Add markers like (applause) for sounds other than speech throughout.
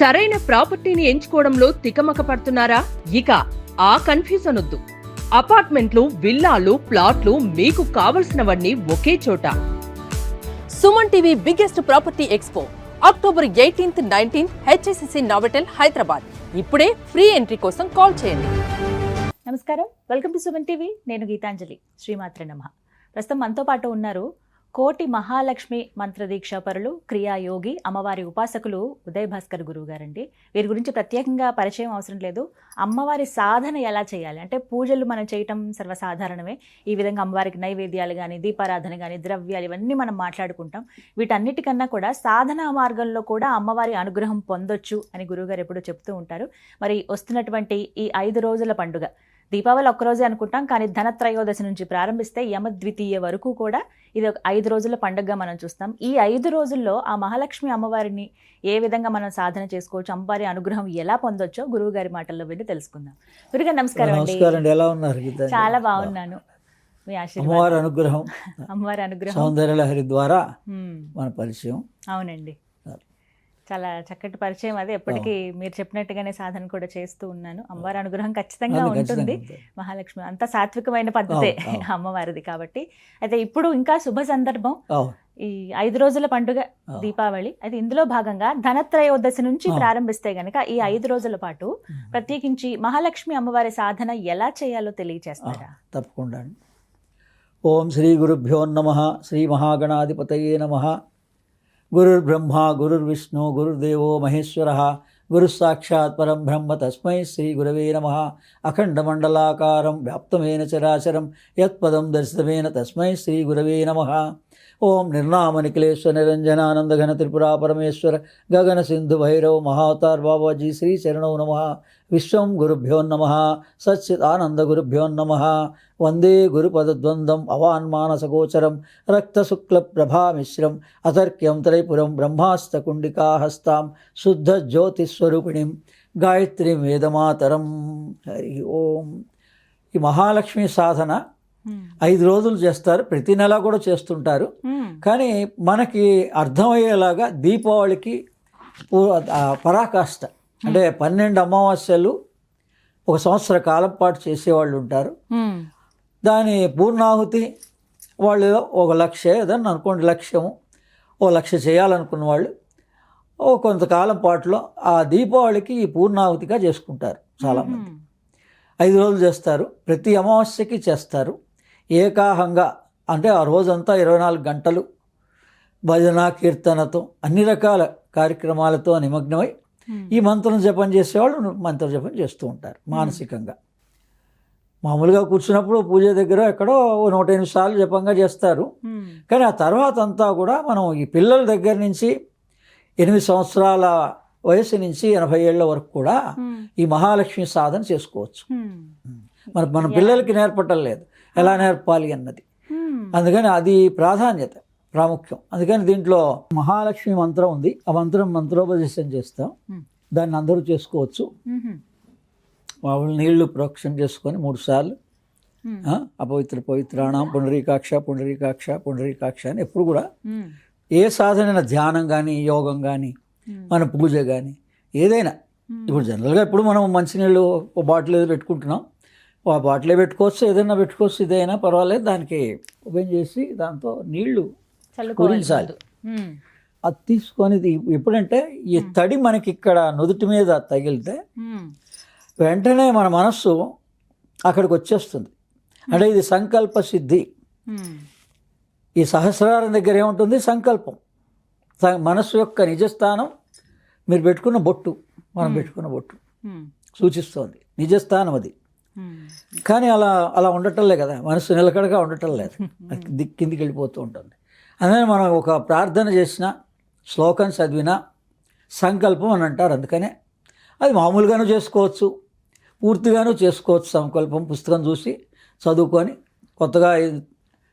సరైన ప్రాపర్టీని ఎంచుకోవడంలో తికమక పడుతున్నారా ఇక ఆ కన్ఫ్యూజన్ వద్దు. అపార్ట్మెంట్లు విల్లాలు ప్లాట్లు మీకు కావలసినవన్నీ ఒకే చోట. Suman TV biggest property expo October eighteenth nineteenth HSCC Novotel Hyderabad. ఇప్పుడే ఫ్రీ ఎంట్రీ కోసం కాల్ చేయండి. నమస్కారం. Welcome to Suman TV. నేను గీతాంజలి శ్రీమాత్ర నమ. ప్రస్తుతం మనతో పాటు ఉన్నారు కోటి మహాలక్ష్మి మంత్రదీక్షాపరులు క్రియాయోగి అమ్మవారి ఉపాసకులు ఉదయ్ భాస్కర్ గురువు గారండి వీరి గురించి ప్రత్యేకంగా పరిచయం అవసరం లేదు. అమ్మవారి సాధన ఎలా చేయాలి? అంటే పూజలు మనం చేయటం సర్వసాధారణమే. ఈ విధంగా అమ్మవారికి నైవేద్యాలు కానీ దీపారాధన కానీ ద్రవ్యాలు ఇవన్నీ మనం మాట్లాడుకుంటాం. వీటన్నిటికన్నా కూడా సాధనా మార్గంలో కూడా అమ్మవారి అనుగ్రహం పొందొచ్చు అని గురువుగారు ఎప్పుడూ చెప్తూ ఉంటారు. మరి వస్తున్నటువంటి ఈ ఐదు రోజుల పండుగ దీపావళి ఒక్కరోజే అనుకుంటాం కానీ ధనత్రయోదశి నుంచి ప్రారంభిస్తే యమద్వితీయ వరకు కూడా ఇది ఒక ఐదు రోజుల పండుగగా మనం చూస్తాం. ఈ ఐదు రోజుల్లో ఆ మహాలక్ష్మి అమ్మవారిని ఏ విధంగా మనం సాధన చేసుకోవచ్చు అమ్మవారి అనుగ్రహం ఎలా పొందొచ్చో గురువు గారి మాటల్లో విని తెలుసుకుందాం. గురుగారు నమస్కారం అండి. ఎలా ఉన్నారు? చాలా బాగున్నాను. అమ్మవారి అనుగ్రహం అమ్మవారి అనుగ్రహం. సౌందర్య లహరి ద్వారా. మన పరిచయం. అవునండి. చాలా చక్కటి పరిచయం అది ఎప్పటికీ మీరు చెప్పినట్టుగానే సాధన కూడా చేస్తూ ఉన్నాను. అమ్మవారి అనుగ్రహం ఖచ్చితంగా ఉంటుంది. మహాలక్ష్మి అంత సాత్వికమైన పద్ధతే. (laughs) అమ్మవారిది కాబట్టి. అయితే ఇప్పుడు ఇంకా శుభ సందర్భం. ఈ ఐదు రోజుల పండుగ. దీపావళి. అయితే ఇందులో భాగంగా ధనత్రయోదశి నుంచి. ప్రారంభిస్తే గనక ఈ ఐదు రోజుల పాటు ప్రత్యేకించి మహాలక్ష్మి అమ్మవారి సాధన ఎలా చేయాలో తెలియచేస్తారా? తప్పకుండా ఓం శ్రీ గురుభ్యో నమ. శ్రీ మహాగణాధిపతయే నమ. గురుర్ బ్రహ్మ గురుర్ విష్ణు గురుర్దేవో మహేశ్వర గురుస్సాక్షాత్ పరం బ్రహ్మ తస్మై శ్రీ గురవే నమ అఖండమండలాకారం వ్యాప్తమైన చరాచరం యత్పదం దర్శితమేన తస్మై శ్రీ గురవే నమ ఓం నిర్నామనిఖిలేశ్వర నిరంజనానందఘన త్రిపురా పరమేశ్వర గగన సింధు భైరవ్ మహావతార్ బాబాజీ శ్రీ శరణౌ నమ. విశ్వం గురుభ్యో నమ. సచ్చిదానంద గురుభ్యో నమ. వందే గురుపదద్వందం అవాన్మానసగోచరం రక్తశుక్లప్రభామిశ్రం అతర్క్యం త్రైపురం బ్రహ్మాస్తకుండికాహస్తాం శుద్ధ జ్యోతిస్వరూపిణిం గాయత్రీం వేదమాతరం హరి ఓం. ఈ మహాలక్ష్మి సాధన ఐదు రోజులు చేస్తారు. ప్రతి నెల కూడా చేస్తుంటారు. కానీ మనకి అర్థమయ్యేలాగా దీపావళికి పరాకాష్ట అంటే పన్నెండు అమావాస్యలు ఒక సంవత్సర కాలం పాటు చేసేవాళ్ళు ఉంటారు. దాని పూర్ణాహుతి వాళ్ళు ఒక లక్ష ఏదన్నా అనుకోండి లక్ష్యము ఓ లక్ష చేయాలనుకున్న వాళ్ళు ఓ కొంతకాలం పాటులో ఆ దీపావళికి ఈ పూర్ణాహుతిగా చేసుకుంటారు చాలామంది. ఐదు రోజులు చేస్తారు. ప్రతి అమావాస్యకి చేస్తారు. ఏకాహంగా అంటే ఆ రోజంతా ఇరవై నాలుగు గంటలు భజన కీర్తనతో అన్ని రకాల కార్యక్రమాలతో నిమగ్నమై. ఈ మంత్రం జపం చేసేవాళ్ళు మంత్ర జపం చేస్తూ ఉంటారు మానసికంగా మామూలుగా కూర్చున్నప్పుడు పూజ దగ్గర ఎక్కడో ఓ నూట ఎనిమిది సార్లు జపంగా చేస్తారు హ్మ్. కానీ ఆ తర్వాత అంతా కూడా మనం ఈ పిల్లల దగ్గర నుంచి ఎనిమిది సంవత్సరాల వయసు నుంచి ఎనభై ఏళ్ళ వరకు కూడా. ఈ మహాలక్ష్మి సాధన చేసుకోవచ్చు. మన మన పిల్లలకి నేర్పటం లేదు ఎలా నేర్పాలి అన్నది. అందుకని అది ప్రాధాన్యత ప్రాముఖ్యం అందుకని దీంట్లో మహాలక్ష్మి మంత్రం ఉంది ఆ మంత్రం మంత్రోపదేశం చేస్తాం. దాన్ని అందరూ చేసుకోవచ్చు. మామూలు నీళ్ళు ప్రోక్షణ చేసుకొని మూడు సార్లు అపవిత్ర పవిత్రాణం పుండరీకాక్ష పుండరీకాక్ష పుండరీకాక్ష అని ఎప్పుడు కూడా. ఏ సాధనైనా ధ్యానం కానీ యోగం కానీ. మన పూజ కానీ ఏదైనా. ఇప్పుడు జనరల్గా ఇప్పుడు మనం మంచినీళ్ళు ఒక బాటిల్ ఏదో పెట్టుకుంటున్నాం బాటిలే పెట్టుకోవచ్చు ఏదైనా పెట్టుకోవచ్చు ఇదైనా పర్వాలేదు. దానికి ఓపెన్ చేసి దాంతో నీళ్ళు చల్లుకోవాలి కురించాలి. అది తీసుకొని ఎప్పుడంటే ఈ తడి మనకి ఇక్కడ నుదుటి మీద తగిలితే. వెంటనే మన మనస్సు అక్కడికి వచ్చేస్తుంది. అంటే ఇది సంకల్ప సిద్ధి. ఈ సహస్రారం దగ్గర ఏముంటుంది? సంకల్పం. మనస్సు యొక్క నిజస్థానం మీరు పెట్టుకున్న బొట్టు మనం పెట్టుకున్న బొట్టు. సూచిస్తోంది. నిజస్థానం అది. కానీ అలా అలా ఉండటంలే కదా. మనసు నిలకడగా ఉండటం లేదు. దిక్కు కిందికి వెళ్ళిపోతూ ఉంటుంది. అందుకని మనం ఒక ప్రార్థన చేసిన శ్లోకం చదివినా సంకల్పం అని అంటారు. అందుకనే అది మామూలుగాను చేసుకోవచ్చు. పూర్తిగాను చేసుకోవచ్చు సంకల్పం. పుస్తకం చూసి చదువుకొని కొత్తగా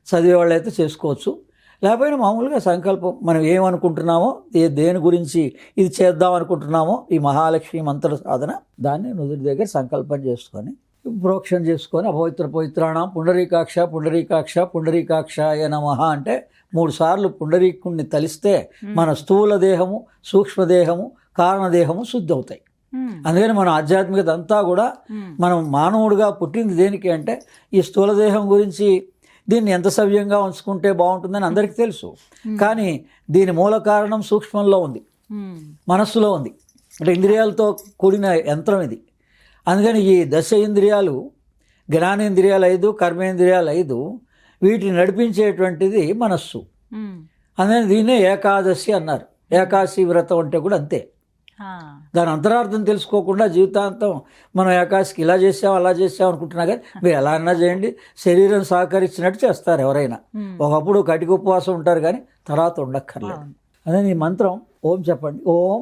చదివే వాళ్ళైతే చేసుకోవచ్చు. లేకపోయినా మామూలుగా సంకల్పం మనం ఏమనుకుంటున్నామో ఏ దేని గురించి ఇది చేద్దాం అనుకుంటున్నామో ఈ మహాలక్ష్మి మంత్ర సాధన దాన్ని నుదుటి దగ్గర సంకల్పం చేసుకొని ప్రోక్షణ చేసుకొని అపవిత్ర పవిత్రాణం పుండరీకాక్ష పుండరీకాక్ష పుండరీకాక్షాయ నమః అంటే మూడు సార్లు పుండరీకుణ్ణి తలిస్తే మన స్థూల దేహము సూక్ష్మదేహము కారణదేహము శుద్ధి అవుతాయి. అందుకని మన ఆధ్యాత్మికత అంతా కూడా. మనం మానవుడిగా పుట్టింది దేనికి అంటే ఈ స్థూలదేహం గురించి దీన్ని ఎంత సవ్యంగా ఉంచుకుంటే బాగుంటుందని అందరికీ తెలుసు. కానీ దీని మూల కారణం సూక్ష్మంలో ఉంది. మనస్సులో ఉంది. అంటే ఇంద్రియాలతో కూడిన యంత్రం ఇది. అందుకని ఈ దశ ఇంద్రియాలు జ్ఞానేంద్రియాలు ఐదు కర్మేంద్రియాలు ఐదు వీటిని నడిపించేటువంటిది మనస్సు. అందుకని దీన్నే ఏకాదశి అన్నారు ఏకాదశి వ్రతం అంటే కూడా అంతే. దాని అంతరార్థం తెలుసుకోకుండా జీవితాంతం మనం ఏకాశికి ఇలా చేసాం అలా చేసాం అనుకుంటున్నా కానీ మీరు ఎలా అన్నా చేయండి శరీరం సహకరించినట్టు చేస్తారు ఎవరైనా. ఒకప్పుడు కటిక ఉపవాసం ఉంటారు కానీ తర్వాత ఉండక్కర్లేదు. అదే ఈ మంత్రం ఓం చెప్పండి ఓం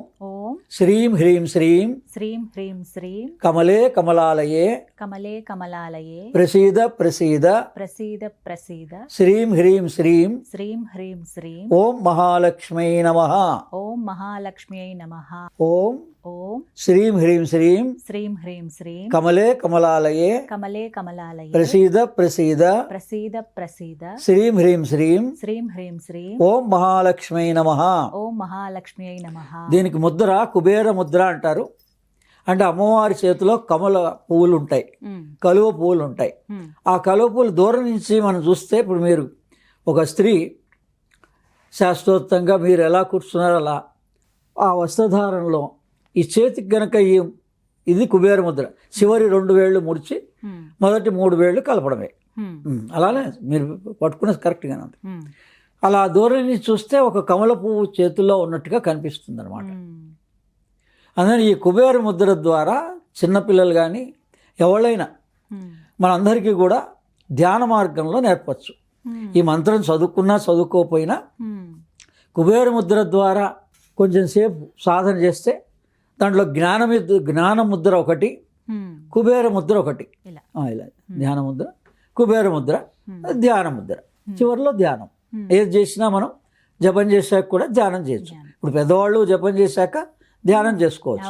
శ్రీం హ్రీం శ్రీం శ్రీం హ్రీం శ్రీం కమలే కమలాలయే కమలే కమలాలయే ప్రసీద ప్రసీద ప్రసీద ప్రసీద శ్రీం హ్రీం శ్రీం శ్రీం హ్రీం శ్రీం ఓం మహాలక్ష్మీ నమ ఓం మహాలక్ష్మ్యై నమ ఓం ఓం. శ్రీం హ్రీం శ్రీం. శ్రీం హ్రీం శ్రీం. కమలే కమలాలయే. కమలే కమలాలయే. ప్రసీద ప్రసీద. ప్రసీద ప్రసీద. శ్రీం హ్రీం శ్రీం. శ్రీం హ్రీం శ్రీం. ఓం మహాలక్ష్మీ నమ. ఓం మహాలక్ష్మ్యై నమ. దీనికి ముద్ర కుబేర ముద్ర అంటారు. అంటే అమ్మవారి చేతిలో కమల పువ్వులు ఉంటాయి కలువ పువ్వులు ఉంటాయి ఆ కలువ పువ్వులు దూరం నుంచి మనం చూస్తే ఇప్పుడు మీరు ఒక స్త్రీ శాస్త్రోక్తంగా మీరు ఎలా కూర్చున్నారో అలా ఆ వస్త్రధారణలో ఈ చేతికి గనక ఈ ఇది కుబేర ముద్ర. చివరి రెండు వేళ్ళు ముడిచి మొదటి మూడు వేళ్ళు కలపడమే. అలానే మీరు పట్టుకున్నది కరెక్ట్గానే ఉంది. అలా దూరం చూస్తే ఒక కమల పువ్వు చేతుల్లో ఉన్నట్టుగా కనిపిస్తుంది అనమాట అందుకని ఈ కుబేర ముద్ర ద్వారా చిన్నపిల్లలు కానీ ఎవరైనా మనందరికీ కూడా ధ్యాన మార్గంలో నేర్పచ్చు. ఈ మంత్రం చదువుకున్నా చదువుకోకపోయినా కుబేర ముద్ర ద్వారా కొంచెం సేపు సాధన చేస్తే దాంట్లో జ్ఞాన జ్ఞాన ముద్ర ఒకటి కుబేర ముద్ర ఒకటి. ఇలా. ధ్యాన ముద్ర కుబేర ముద్ర ధ్యాన ముద్ర. చివరిలో ధ్యానం. ఏది చేసినా మనం జపం చేశాక కూడా ధ్యానం చేయొచ్చు. ఇప్పుడు పెద్దవాళ్ళు జపం చేశాక ధ్యానం చేసుకోవచ్చు.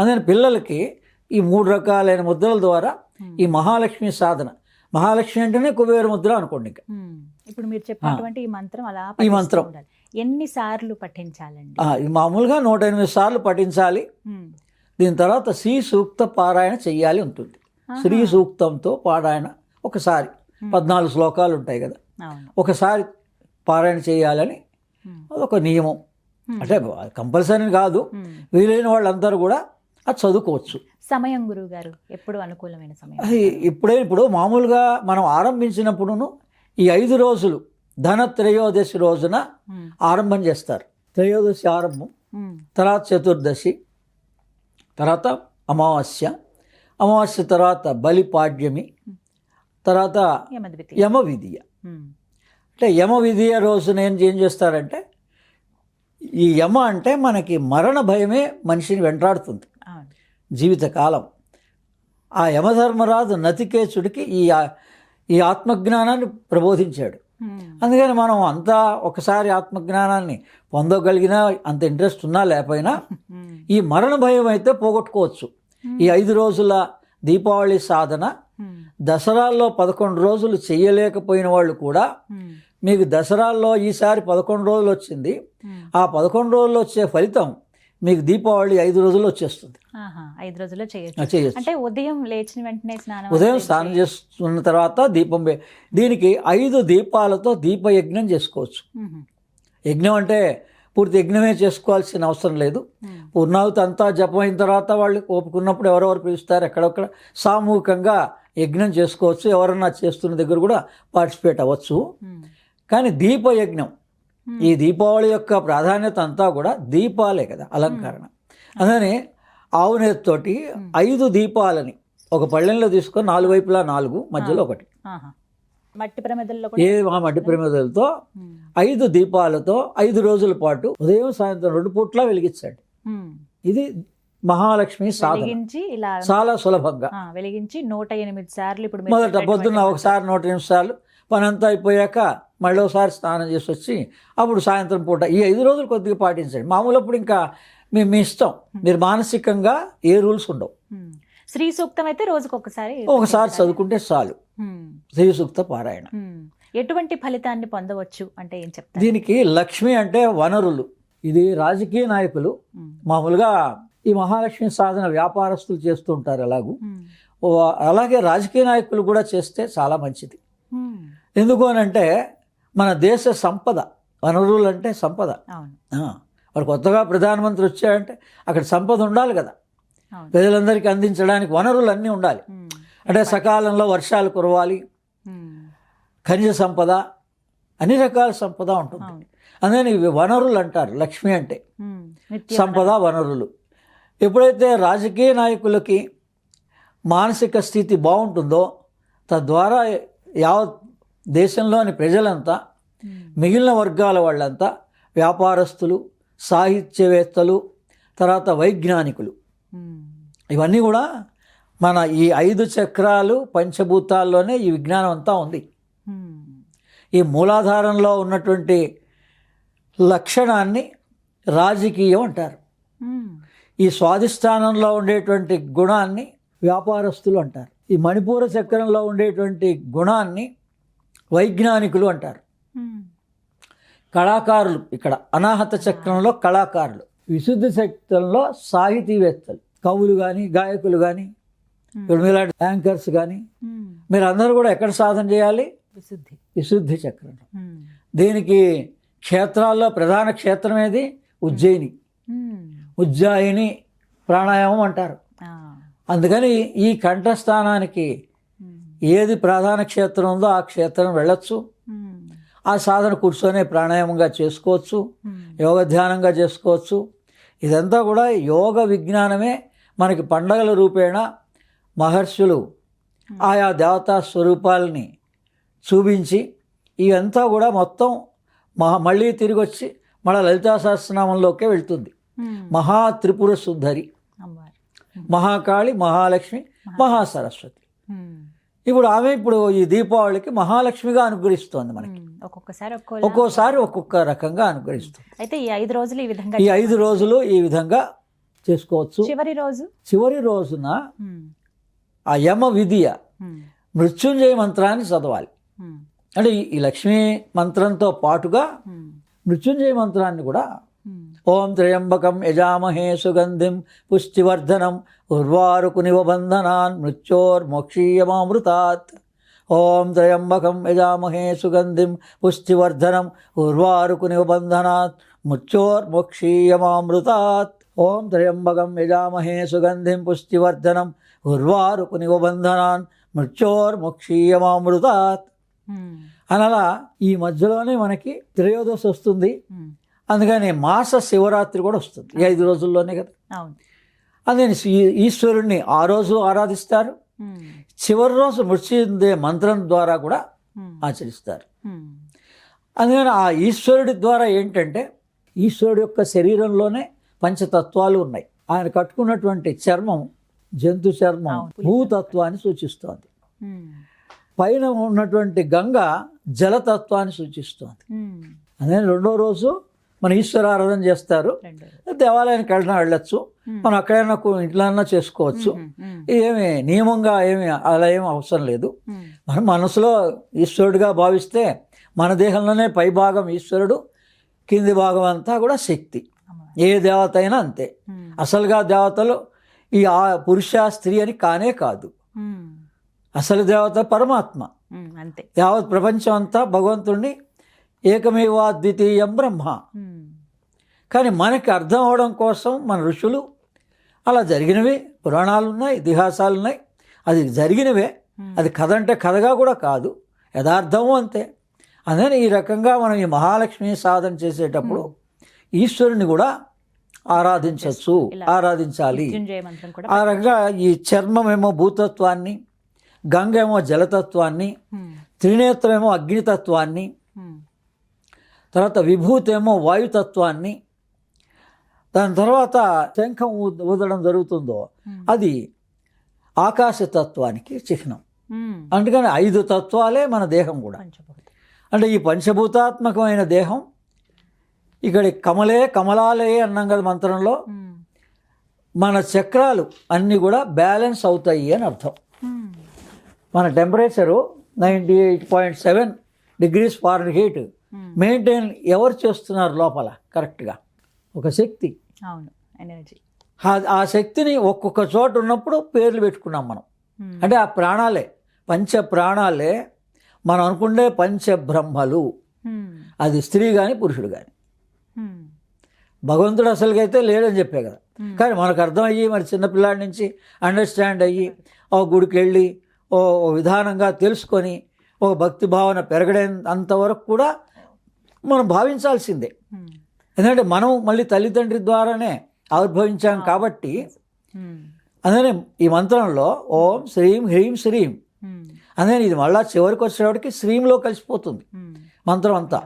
అందుకని పిల్లలకి ఈ మూడు రకాలైన ముద్రల ద్వారా ఈ మహాలక్ష్మి సాధన. మహాలక్ష్మి అంటేనే కుబేర ముద్ర అనుకోండి ఇంకా. ఇప్పుడు మీరు చెప్పినటువంటి ఈ మంత్రం అలా ఈ మంత్రం. ఉండాలి. ఎన్ని సార్లు పఠించాలండి? మామూలుగా నూట ఎనిమిది సార్లు పఠించాలి. దీని తర్వాత శ్రీ సూక్త పారాయణ చెయ్యాలి ఉంటుంది. శ్రీ సూక్తంతో పారాయణ ఒకసారి. పద్నాలుగు శ్లోకాలు ఉంటాయి కదా. ఒకసారి పారాయణ చేయాలని. అదొక నియమం. అంటే కంపల్సరీ కాదు. వీలైన వాళ్ళందరూ కూడా అది చదువుకోవచ్చు. సమయం గురువు గారు ఎప్పుడు అనుకూలమైన సమయం? అది ఇప్పుడే ఇప్పుడు మామూలుగా మనం ఆరంభించినప్పుడును ఈ ఐదు రోజులు ధన త్రయోదశి రోజున. ఆరంభం చేస్తారు త్రయోదశి ఆరంభం. తర్వాత చతుర్దశి తర్వాత అమావాస్య అమావాస్య తర్వాత బలిపాడ్యమి తర్వాత యమ విధియ. అంటే యమ విధియ రోజున ఏం ఏం చేస్తారంటే ఈ యమ అంటే మనకి మరణ భయమే మనిషిని వెంటాడుతుంది జీవితకాలం ఆ యమధర్మరాజు నతికేచుడికి ఈ ఈ ఆత్మజ్ఞానాన్ని ప్రబోధించాడు. అందుకని మనం అంతా ఒకసారి ఆత్మజ్ఞానాన్ని పొందగలిగినా అంత ఇంట్రెస్ట్ ఉన్నా లేకపోయినా ఉమ్. ఈ మరణ భయం అయితే పోగొట్టుకోవచ్చు ఈ ఐదు రోజుల దీపావళి సాధన. దసరాల్లో పదకొండు రోజులు చేయలేకపోయిన వాళ్ళు కూడా. మీకు దసరాల్లో ఈసారి పదకొండు రోజులు వచ్చింది. ఆ పదకొండు రోజులు వచ్చే ఫలితం మీకు దీపావళి ఐదు రోజుల్లో వచ్చేస్తుంది. ఐదు రోజుల్లో చేయొచ్చు. అంటే ఉదయం లేచిన వెంటనే స్నానం ఉదయం స్నానం చేసి- చేసుకున్న తర్వాత దీపం దీనికి ఐదు దీపాలతో దీపయజ్ఞం చేసుకోవచ్చు. ఉమ్. యజ్ఞం అంటే పూర్తి యజ్ఞమే చేసుకోవాల్సిన అవసరం లేదు. పూర్ణావతి అంతా జపం అయిన తర్వాత వాళ్ళు ఓపుకున్నప్పుడు ఎవరెవరు పిలుస్తారు ఎక్కడొక్కడ సామూహికంగా యజ్ఞం చేసుకోవచ్చు. ఎవరన్నా చేస్తున్న దగ్గర కూడా పార్టిసిపేట్ అవ్వచ్చు. కానీ దీపయజ్ఞం ఈ దీపావళి యొక్క ప్రాధాన్యత అంతా కూడా దీపాలే కదా అలంకరణ అందుకని ఆవు నేతితోటి ఐదు దీపాలని ఒక పళ్ళెంలో తీసుకొని నాలుగు వైపులా నాలుగు మధ్యలో ఒకటి. మట్టి ప్రమిదల్లో ఏ ఆ మట్టి ప్రమిదలతో. ఐదు దీపాలతో ఐదు రోజుల పాటు ఉదయం సాయంత్రం రెండు పూట్ల వెలిగించండి. ఇది మహాలక్ష్మి సాధన చాలా సులభంగా వెలిగించి నూట ఎనిమిది సార్లు ఇప్పుడు మొదట పొద్దున్న. ఒకసారి నూట ఎనిమిది సార్లు పని అంతా అయిపోయాక మళ్ళీ ఒకసారి స్నానం చేసి వచ్చి అప్పుడు సాయంత్రం పూట ఈ ఐదు రోజులు కొద్దిగా పాటించండి. మామూలు అప్పుడు ఇంకా మీ మీ ఇష్టం. మీరు మానసికంగా ఏ రూల్స్ ఉండవు. శ్రీ సూక్తం అయితే రోజుకు ఒకసారి ఒకసారి చదువుకుంటే చాలు. శ్రీ సూక్త పారాయణ. ఎటువంటి ఫలితాన్ని పొందవచ్చు అంటే ఏం చెప్తారు? దీనికి లక్ష్మి అంటే వనరులు. ఇది రాజకీయ నాయకులు. మామూలుగా ఈ మహాలక్ష్మి సాధన వ్యాపారస్తులు చేస్తుంటారు ఎలాగూ. ఉమ్, ఓ, అలాగే రాజకీయ నాయకులు కూడా చేస్తే చాలా మంచిది. ఎందుకు అని అంటే మన దేశ సంపద వనరులు అంటే సంపద. వాడు కొత్తగా ప్రధానమంత్రి వచ్చాడంటే అక్కడ సంపద ఉండాలి కదా. ప్రజలందరికీ అందించడానికి వనరులు అన్నీ ఉండాలి అంటే సకాలంలో వర్షాలు కురవాలి. ఖనిజ సంపద అన్ని రకాల సంపద ఉంటుంది. అందుకని ఇవి వనరులు అంటారు లక్ష్మి అంటే. సంపద వనరులు. ఎప్పుడైతే రాజకీయ నాయకులకి మానసిక స్థితి బాగుంటుందో తద్వారా యావత్ దేశంలోని ప్రజలంతా మిగిలిన వర్గాల వాళ్ళంతా వ్యాపారస్తులు సాహిత్యవేత్తలు తర్వాత వైజ్ఞానికులు. ఇవన్నీ కూడా మన ఈ ఐదు చక్రాలు పంచభూతాల్లోనే ఈ విజ్ఞానం అంతా ఉంది. ఈ మూలాధారంలో ఉన్నటువంటి లక్షణాన్ని రాజకీయం అంటారు. ఈ స్వాధిష్టానంలో ఉండేటువంటి గుణాన్ని వ్యాపారస్తులు అంటారు. ఈ మణిపూర చక్రంలో ఉండేటువంటి గుణాన్ని వైజ్ఞానికులు అంటారు. కళాకారులు ఇక్కడ అనాహత చక్రంలో కళాకారులు విశుద్ధ చక్రంలో సాహితీవేత్తలు కవులు కానీ గాయకులు కానీ ఇప్పుడు మీలాంటి యాంకర్స్ కానీ మీరు అందరూ కూడా ఎక్కడ సాధన చేయాలి? విశుద్ధి. విశుద్ధి చక్రంలో. దీనికి క్షేత్రాల్లో ప్రధాన క్షేత్రం ఏది? ఉజ్జయిని. ఉజ్జాయిని ప్రాణాయామం అంటారు. అందుకని ఈ కంఠస్థానానికి ఏది ప్రధాన క్షేత్రం ఉందో ఆ క్షేత్రం వెళ్ళొచ్చు. ఆ సాధన కూర్చొని ప్రాణాయామంగా చేసుకోవచ్చు. ఉమ్, యోగ ధ్యానంగా చేసుకోవచ్చు. ఇదంతా కూడా యోగ విజ్ఞానమే మనకి పండగల రూపేణ మహర్షులు ఆయా దేవతా స్వరూపాలని చూపించి ఇవంతా కూడా మొత్తం మహా మళ్ళీ తిరిగి వచ్చి మళ్ళీ లలితా సహస్రనామంలోకే వెళ్తుంది. ఉమ్, మహా త్రిపుర సుందరి మహాకాళి మహాలక్ష్మి మహాసరస్వతి. ఇప్పుడు ఆమె ఇప్పుడు ఈ దీపావళికి మహాలక్ష్మిగా అనుగ్రహిస్తోంది మనకి. ఒక్కొక్కసారి ఒక్కో ఒక్కోసారి ఒక్కొక్క రకంగా అనుగ్రహిస్తుంది. అయితే ఈ ఐదు రోజులు ఈ విధంగా ఈ ఐదు రోజులు ఈ విధంగా చేసుకోవచ్చు. చివరి రోజు? చివరి రోజున ఆ యమ విధియ మృత్యుంజయ మంత్రాన్ని చదవాలి. అంటే ఈ- లక్ష్మీ మంత్రంతో పాటుగా మృత్యుంజయ మంత్రాన్ని కూడా ఓం త్రయంబకం యజామహే సుగంధిం పుష్టివర్ధనం ఉర్వారుకునివ బంధనాన్ మృత్యోర్మోక్షీయమామృతాత్. ఓం త్రయంబకం యజామహే సుగంధిం పుష్టివర్ధనం ఉర్వారుకునివ బంధనాత్ మృత్యోర్మోక్షీయమామృతాత్. ఓం త్రయంబకం యజామహే సుగంధిం పుష్టివర్ధనం ఉర్వారుకునివ బంధనాన్ మృత్యోర్మోక్షీయమామృతాత్ అనలా ఈ మధ్యలోనే మనకి త్రయోదశి వస్తుంది. అందుకని మాస శివరాత్రి కూడా వస్తుంది. ఈ ఐదు రోజుల్లోనే కదా. అందుకని ఈశ్వరుణ్ణి ఆ రోజు ఆరాధిస్తారు. చివరి రోజు మృత్యుంజయ మంత్రం ద్వారా కూడా ఆచరిస్తారు. అందుకని ఆ ఈశ్వరుడి ద్వారా ఏంటంటే ఈశ్వరుడు యొక్క శరీరంలోనే పంచతత్వాలు ఉన్నాయి. ఆయన కట్టుకున్నటువంటి చర్మం జంతు చర్మం. భూతత్వాన్ని సూచిస్తోంది. పైన ఉన్నటువంటి గంగ జలతత్వాన్ని సూచిస్తోంది. అదే రెండో రోజు మన ఈశ్వర ఆరాధన చేస్తారు. దేవాలయానికి వెళ్ళినా వెళ్ళొచ్చు. మనం అక్కడైనా ఇంట్లో చేసుకోవచ్చు. ఏమి నియమంగా ఏమి అలా ఏమి అవసరం లేదు. మన మనసులో ఈశ్వరుడిగా భావిస్తే మన దేహంలోనే పై భాగం ఈశ్వరుడు కింది భాగం అంతా కూడా శక్తి. ఏ దేవత అయినా అంతే. అసలుగా దేవతలు ఈ ఆ పురుష స్త్రీ అని కానే కాదు. అసలు దేవత పరమాత్మ. అంతే. యావత్ ప్రపంచం అంతా భగవంతుణ్ణి ఏకమేవా ద్వితీయం బ్రహ్మ. ఉమ్, కానీ మనకి అర్థం అవడం కోసం మన ఋషులు అలా జరిగినవి పురాణాలు ఉన్నాయి ఇతిహాసాలు ఉన్నాయి అది జరిగినవే. ఉమ్, అది కథ అంటే కథగా కూడా కాదు యథార్థము అంతే. అందుకని ఈ రకంగా మనం ఈ మహాలక్ష్మి సాధన చేసేటప్పుడు ఈశ్వరుని కూడా ఆరాధించవచ్చు ఇలా. ఆరాధించాలి. ఆ రకంగా ఈ చర్మమేమో భూతత్వాన్ని గంగ ఏమో జలతత్వాన్ని త్రినేత్రమేమో అగ్నితత్వాన్ని తర్వాత విభూతి ఏమో వాయుతత్వాన్ని దాని తర్వాత శంఖం ఊదడం జరుగుతుందో అది ఆకాశతత్వానికి చిహ్నం. అందుకని ఐదు తత్వాలే మన దేహం కూడా. అంటే ఈ పంచభూతాత్మకమైన దేహం ఇక్కడ కమలే కమలాలే అన్నాం కదా మంత్రంలో మన చక్రాలు అన్నీ కూడా బ్యాలెన్స్ అవుతాయి అని అర్థం. మన temperature ninety eight point seven degrees fahrenheit. Maintain ఎవరు చేస్తున్నారు లోపల? కరెక్ట్గా ఒక శక్తి. అవును. ఎనర్జీ ఆ- ఆ శక్తిని ఒక్కొక్క చోట ఉన్నప్పుడు పేర్లు పెట్టుకున్నాం మనం. అంటే ఆ ప్రాణాలే. పంచ ప్రాణాలే. మనం అనుకుంటే పంచబ్రహ్మలు అది స్త్రీ కానీ పురుషుడు కానీ భగవంతుడు అసలుకైతే లేడని చెప్పే కదా. కానీ మనకు అర్థమయ్యి మరి చిన్నపిల్లాడి నుంచి అండర్స్టాండ్ అయ్యి ఒక గుడికి వెళ్ళి ఓ ఓ విధానంగా తెలుసుకొని ఒక భక్తి భావన పెరగడే అంతవరకు కూడా మనం భావించాల్సిందే. ఎందుకంటే మనం మళ్ళీ తల్లిదండ్రి ద్వారానే ఆవిర్భవించాం కాబట్టి. అందుకనే ఈ మంత్రంలో ఓం శ్రీం హ్రీం శ్రీం. అందుకని ఇది మళ్ళా చివరికి వచ్చేటప్పటికి శ్రీంలో కలిసిపోతుంది. మంత్రం అంతా.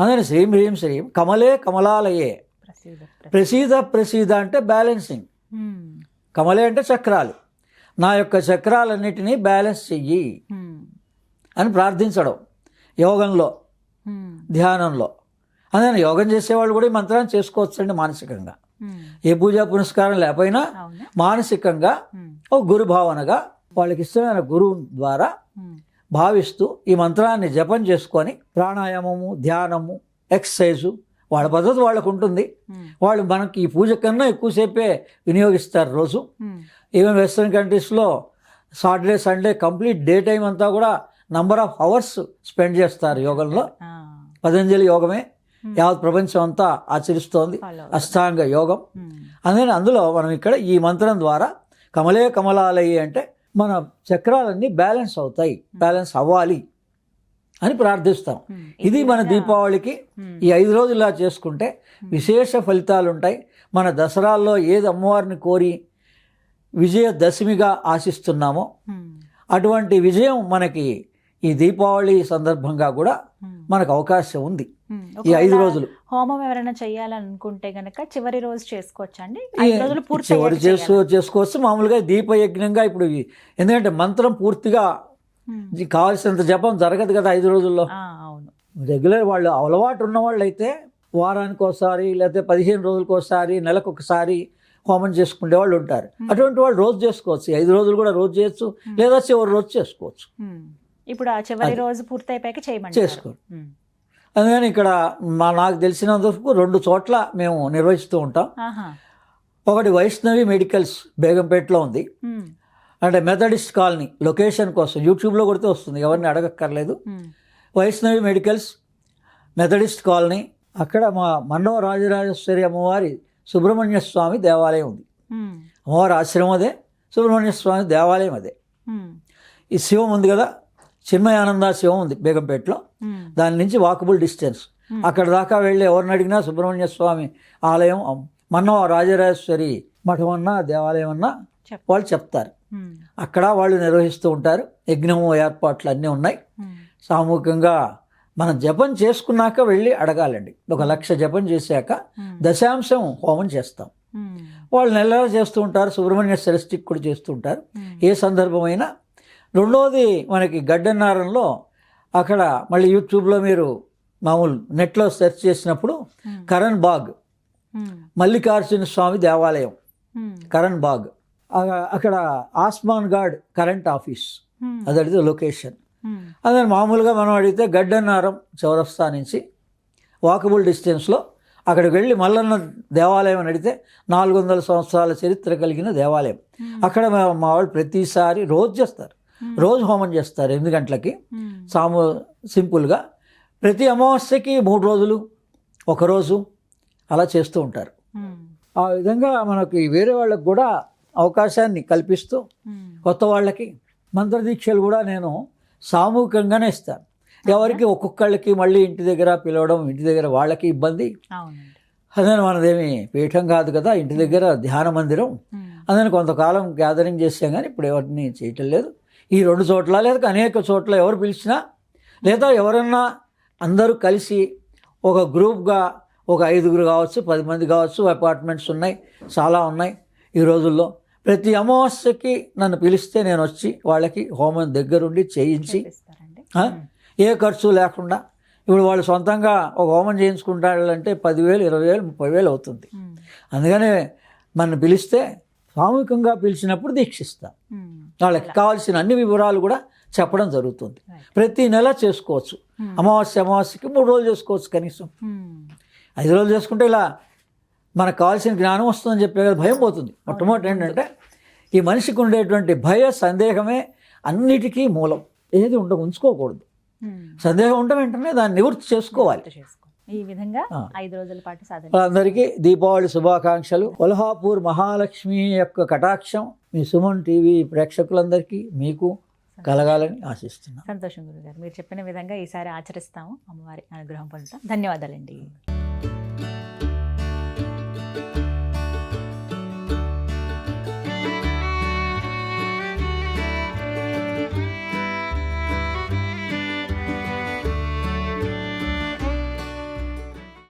అందుకని శ్రీం హ్రీం శ్రీం కమలే కమలాలయే. ప్రసీద ప్రసీద. అంటే బ్యాలెన్సింగ్. కమలే అంటే చక్రాలు. నా యొక్క చక్రాలన్నిటినీ బ్యాలెన్స్ చెయ్యి అని ప్రార్థించడం యోగంలో. ధ్యానంలో. అందుకని యోగం చేసేవాళ్ళు కూడా ఈ మంత్రాన్ని చేసుకోవచ్చండి మానసికంగా. ఏ పూజా పునస్కారం లేకపోయినా మానసికంగా ఒక గురు భావనగా వాళ్ళకి ఇష్టమైన గురువు ద్వారా భావిస్తూ ఈ మంత్రాన్ని జపం చేసుకొని ప్రాణాయామము ధ్యానము ఎక్సర్సైజు వాళ్ళ పద్ధతి వాళ్ళకు ఉంటుంది. వాళ్ళు మనకి ఈ పూజ కన్నా ఎక్కువసేపే వినియోగిస్తారు రోజు. ఈవెన్ వెస్ట్రన్ కంట్రీస్లో Saturday Sunday complete day time అంతా కూడా నంబర్ ఆఫ్ అవర్స్ స్పెండ్ చేస్తారు యోగంలో. పతంజలి యోగమే. యావత్ ప్రపంచం అంతా ఆచరిస్తోంది. అష్టాంగ యోగం. అందుకని అందులో మనం ఇక్కడ ఈ మంత్రం ద్వారా కమలే కమలాలయ్యి అంటే మన చక్రాలన్నీ బ్యాలెన్స్ అవుతాయి. బ్యాలెన్స్ అవ్వాలి అని ప్రార్థిస్తాం. ఇది మన దీపావళికి ఈ ఐదు రోజులు ఇలా చేసుకుంటే విశేష ఫలితాలు ఉంటాయి మన దసరాల్లో ఏది అమ్మవారిని కోరి విజయదశమిగా ఆశిస్తున్నామో అటువంటి విజయం మనకి ఈ దీపావళి సందర్భంగా కూడా మనకు అవకాశం ఉంది. ఈ ఐదు రోజులు. హోమం ఎవరైనా చేయాలనుకుంటే గనక చివరి రోజు చేసుకోవచ్చా అండి? చివరి చేసు చేసుకోవచ్చు. మామూలుగా దీపయజ్ఞంగా ఇప్పుడు ఎందుకంటే మంత్రం పూర్తిగా ఇది కావాల్సినంత జపం జరగదు కదా ఐదు రోజుల్లో. అవును. రెగ్యులర్ వాళ్ళు అలవాటు ఉన్న వాళ్ళు అయితే వారానికి ఒకసారి లేకపోతే పదిహేను రోజులకు ఒకసారి నెలకు ఒకసారి హోమం చేసుకునే వాళ్ళు ఉంటారు. అటువంటి వాళ్ళు రోజు చేసుకోవచ్చు. ఐదు రోజులు కూడా రోజు చేయొచ్చు. లేదా చివరి రోజు చేసుకోవచ్చు. ఇప్పుడు ఆ చివరి. రోజు పూర్తి అయిపోయాక చేయమంటారు చేసుకో అందుకని ఇక్కడ మా నాకు తెలిసినంత వరకు రెండు చోట్ల మేము నిర్వహిస్తూ ఉంటాం ఒకటి వైష్ణవి మెడికల్స్ బేగంపేటలో ఉంది. అంటే మెథడిస్ట్ కాలనీ లొకేషన్ కోసం యూట్యూబ్లో కొడితే వస్తుంది ఎవరిని అడగక్కర్లేదు. వైష్ణవి మెడికల్స్ మెథడిస్ట్ కాలనీ అక్కడ మా మన్నవ రాజరాజేశ్వరి అమ్మవారి సుబ్రహ్మణ్య స్వామి దేవాలయం ఉంది. అమ్మవారి ఆశ్రమం అదే సుబ్రహ్మణ్య స్వామి దేవాలయం అదే. ఈ శివం ఉంది కదా చిన్మయానంద శివం ఉంది బేగంపేటలో. దాని నుంచి వాకబుల్ డిస్టెన్స్ అక్కడ దాకా వెళ్ళి ఎవరిని అడిగినా సుబ్రహ్మణ్య స్వామి ఆలయం మన్నవ రాజరాజేశ్వరి మఠం అన్నా దేవాలయం అన్నా. వాళ్ళు చెప్తారు. అక్కడ వాళ్ళు నిర్వహిస్తూ ఉంటారు యజ్ఞము ఏర్పాట్లు అన్నీ ఉన్నాయి. సామూహికంగా మనం జపం చేసుకున్నాక వెళ్ళి అడగాలండి ఒక లక్ష జపం చేశాక. దశాంశం హోమం చేస్తాం. వాళ్ళు నెలలా చేస్తూ ఉంటారు సుబ్రహ్మణ్య సరస్టిక్ కూడా చేస్తూ ఉంటారు. ఏ సందర్భమైనా రెండోది మనకి గడ్డన్నారంలో అక్కడ మళ్ళీ యూట్యూబ్లో మీరు మామూలు నెట్లో సెర్చ్ చేసినప్పుడు ఉమ్. కరణ్ బాగ్ ఉమ్. మల్లికార్జున స్వామి దేవాలయం ఉమ్. కరణ్ బాగ్ అక్కడ Asman Garh current office um. అదడితే లొకేషన్. అదే మామూలుగా మనం అడిగితే గడ్డన్నారం చౌరస్తా నుంచి వాకబుల్ డిస్టెన్స్లో అక్కడికి వెళ్ళి మల్లన్న దేవాలయం అని అడిగితే నాలుగు వందల సంవత్సరాల చరిత్ర కలిగిన దేవాలయం అక్కడ మా వాళ్ళు ప్రతిసారి రోజు చేస్తారు రోజు హోమం చేస్తారు ఎనిమిది గంటలకి. సాము సింపుల్గా ప్రతి అమావాస్యకి మూడు రోజులు ఒకరోజు అలా చేస్తూ ఉంటారు. ఆ విధంగా మనకి వేరే వాళ్ళకి కూడా అవకాశాన్ని కల్పిస్తూ. కొత్త వాళ్ళకి మంత్రదీక్షలు కూడా నేను సామూహికంగానే ఇస్తాను. ఎవరికి ఒక్కొక్కళ్ళకి మళ్ళీ ఇంటి దగ్గర పిలవడం ఇంటి దగ్గర వాళ్ళకి ఇబ్బంది. అదే మనదేమి పీఠం కాదు కదా ఇంటి దగ్గర ధ్యాన మందిరం. అందుకని కొంతకాలం గ్యాదరింగ్ చేసాం కానీ ఇప్పుడు ఎవరిని చేయటం లేదు. ఈ రెండు చోట్ల లేదా అనేక చోట్ల ఎవరు పిలిచినా లేదా ఎవరన్నా అందరూ కలిసి ఒక గ్రూప్గా ఒక ఐదుగురు కావచ్చు పది మంది కావచ్చు అపార్ట్మెంట్స్ ఉన్నాయి చాలా ఉన్నాయి ఈ రోజుల్లో ప్రతి అమావాస్యకి నన్ను పిలిస్తే నేను వచ్చి వాళ్ళకి హోమం దగ్గరుండి చేయించి? ఏ ఖర్చు లేకుండా ఇప్పుడు వాళ్ళు సొంతంగా ఒక హోమం చేయించుకుంటారంటే పదివేలు ఇరవై వేలు ముప్పై వేలు అవుతుంది. అందుకనే మన పిలిస్తే సామూహికంగా పిలిచినప్పుడు దీక్షిస్తాం ఉమ్. వాళ్ళకి కావాల్సిన అన్ని వివరాలు కూడా చెప్పడం జరుగుతుంది. ప్రతి నెల చేసుకోవచ్చు. Hmm. అమావాస్య అమావాస్యకి మూడు రోజులు చేసుకోవచ్చు కనీసం. ఉమ్. ఐదు రోజులు చేసుకుంటే ఇలా మనకు కావాల్సిన జ్ఞానం వస్తుందని చెప్పే భయం పోతుంది. మొట్టమొదటి ఏంటంటే ఈ మనిషికి ఉండేటువంటి భయ సందేహమే అన్నిటికీ మూలం. ఏది ఉండ ఉంచుకోకూడదు. హ్మ్. సందేహం ఉంటే వెంటనే దాన్ని నివృత్తి చేసుకోవాలి. ఈ విధంగా. ఐదు రోజుల పాటు సాధన వాళ్ళందరికీ దీపావళి శుభాకాంక్షలు. కొల్హాపూర్ మహాలక్ష్మి యొక్క కటాక్షం మీ సుమన్ టీవీ ప్రేక్షకులందరికీ మీకు కలగాలని ఆశిస్తున్నాను సంతోషం గురుగారు. మీరు చెప్పిన విధంగా ఈసారి ఆచరిస్తాము. అమ్మవారి అనుగ్రహం పొందుతాం. ధన్యవాదాలండి.